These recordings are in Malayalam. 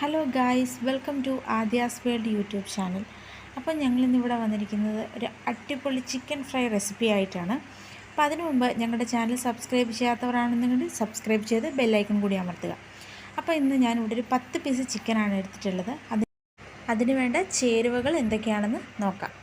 Hello guys welcome to Adhya's world YouTube channel അപ്പോൾ ഞങ്ങളിന്നിവിടെ വന്നിരിക്കുന്നത് ഒരു അടിപൊളി ചിക്കൻ ഫ്രൈ റെസിപ്പി ആയിട്ടാണ്. അപ്പോൾ അതിനു മുമ്പ് ഞങ്ങളുടെ ചാനൽ സബ്സ്ക്രൈബ് ചെയ്യാത്തവരാണെന്നുണ്ടെങ്കിൽ സബ്സ്ക്രൈബ് ചെയ്ത് ബെല്ലൈക്കൺ കൂടി അമർത്തുക. അപ്പോൾ ഇന്ന് ഞാൻ ഇവിടെ ഒരു പത്ത് പീസ് ചിക്കനാണ് എടുത്തിട്ടുള്ളത്. അത് അതിന് വേണ്ട ചേരുവകൾ എന്തൊക്കെയാണെന്ന് നോക്കാം.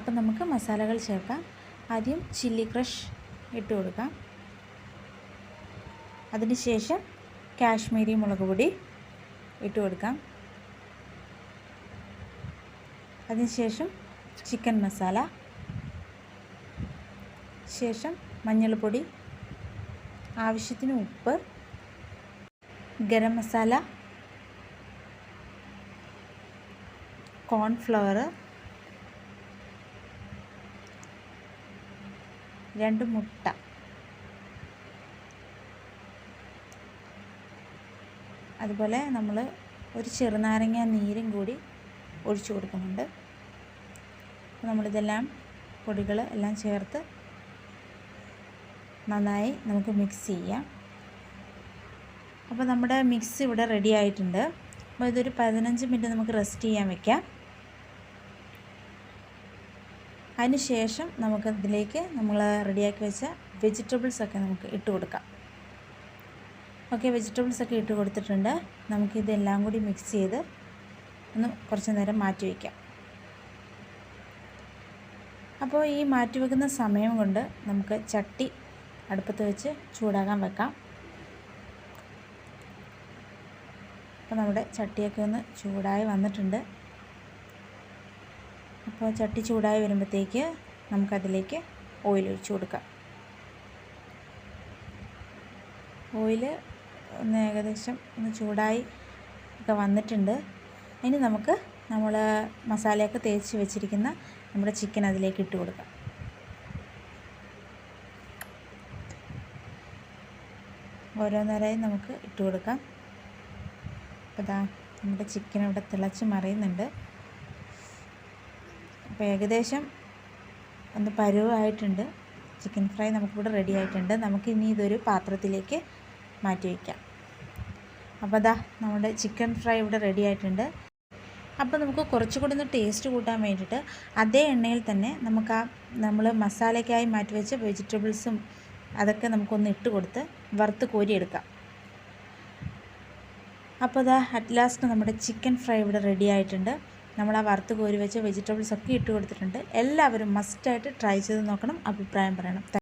അപ്പം നമുക്ക് മസാലകൾ ചേർക്കാം. ആദ്യം ചില്ലി ക്രഷ് ഇട്ട് കൊടുക്കാം. അതിനുശേഷം കാശ്മീരി മുളക് പൊടി ഇട്ട് കൊടുക്കാം. അതിനുശേഷം ചിക്കൻ മസാല. ശേഷം മഞ്ഞൾപ്പൊടി. ആവശ്യത്തിന് ഉപ്പ്. ഗരം മസാല. കോൺഫ്ലവർ രണ്ട് മുട്ട. അതുപോലെ നമ്മൾ ഒരു ചെറുനാരങ്ങ നീരും കൂടി ഒഴിച്ചു കൊടുക്കുന്നുണ്ട്. നമ്മളിതെല്ലാം പൊടികൾ എല്ലാം ചേർത്ത് നന്നായി നമുക്ക് മിക്സ് ചെയ്യാം. അപ്പോൾ നമ്മുടെ മിക്സ് ഇവിടെ റെഡി ആയിട്ടുണ്ട്. അപ്പോൾ ഇതൊരു പതിനഞ്ച് മിനിറ്റ് നമുക്ക് റെസ്റ്റ് ചെയ്യാൻ വെക്കാം. അതിന് ശേഷം നമുക്ക് ഇതിലേക്ക് നമ്മൾ റെഡിയാക്കി വെച്ച വെജിറ്റബിൾസൊക്കെ നമുക്ക് ഇട്ട് കൊടുക്കാം. ഓക്കെ വെജിറ്റബിൾസൊക്കെ ഇട്ട് കൊടുത്തിട്ടുണ്ട്. നമുക്കിതെല്ലാം കൂടി മിക്സ് ചെയ്ത് ഒന്ന് കുറച്ച് നേരം മാറ്റി വയ്ക്കാം അപ്പോൾ ഈ മാറ്റി വെക്കുന്ന സമയം കൊണ്ട് നമുക്ക് ചട്ടി അടുപ്പത്ത് വെച്ച് ചൂടാകാൻ വെക്കാം. അപ്പോൾ നമ്മുടെ ചട്ടിയൊക്കെ ഒന്ന് ചൂടായി വന്നിട്ടുണ്ട്. അപ്പോൾ ചട്ടി ചൂടായി വരുമ്പോഴത്തേക്ക് നമുക്കതിലേക്ക് ഓയിൽ ഒഴിച്ച് കൊടുക്കാം. ഓയിൽ ഒന്ന് ഏകദേശം ഒന്ന് ചൂടായി ഒക്കെ വന്നിട്ടുണ്ട്. ഇനി നമുക്ക് നമ്മൾ മസാലയൊക്കെ തേച്ച് വെച്ചിരിക്കുന്ന നമ്മുടെ ചിക്കൻ അതിലേക്ക് ഇട്ട് കൊടുക്കാം. ഓരോന്നേരമായി നമുക്ക് ഇട്ട് കൊടുക്കാം. അപ്പോൾ ഇതാ നമ്മുടെ ചിക്കൻ ഇവിടെ തിളച്ച് മറിയുന്നുണ്ട്. അപ്പോൾ ഏകദേശം ഒന്ന് പരുവായിട്ടുണ്ട്. ചിക്കൻ ഫ്രൈ നമുക്കിവിടെ റെഡി ആയിട്ടുണ്ട്. നമുക്കിനി ഇതൊരു പാത്രത്തിലേക്ക് മാറ്റി വയ്ക്കാം അപ്പോൾ അതാ നമ്മുടെ ചിക്കൻ ഫ്രൈ ഇവിടെ റെഡി ആയിട്ടുണ്ട്. അപ്പോൾ നമുക്ക് കുറച്ചുകൂടി ഒന്ന് ടേസ്റ്റ് കൂട്ടാൻ വേണ്ടിയിട്ട് അതേ എണ്ണയിൽ തന്നെ നമുക്ക് ആ നമ്മൾ മസാലയ്ക്കായി മാറ്റി വെച്ച വെജിറ്റബിൾസും അതൊക്കെ നമുക്കൊന്ന് ഇട്ട് കൊടുത്ത് വറുത്ത് കോരിയെടുക്കാം. അപ്പോൾ അതാ അറ്റ് ലാസ്റ്റ് നമ്മുടെ ചിക്കൻ ഫ്രൈ ഇവിടെ റെഡി ആയിട്ടുണ്ട്. നമ്മൾ ആ വറുത്ത് കോരി വെച്ച വെജിറ്റബിൾസ് ഒക്കെ ഇട്ട് കൊടുത്തിട്ടുണ്ട്. എല്ലാവരും മസ്റ്റായിട്ട് ട്രൈ ചെയ്ത് നോക്കണം അഭിപ്രായം പറയണം.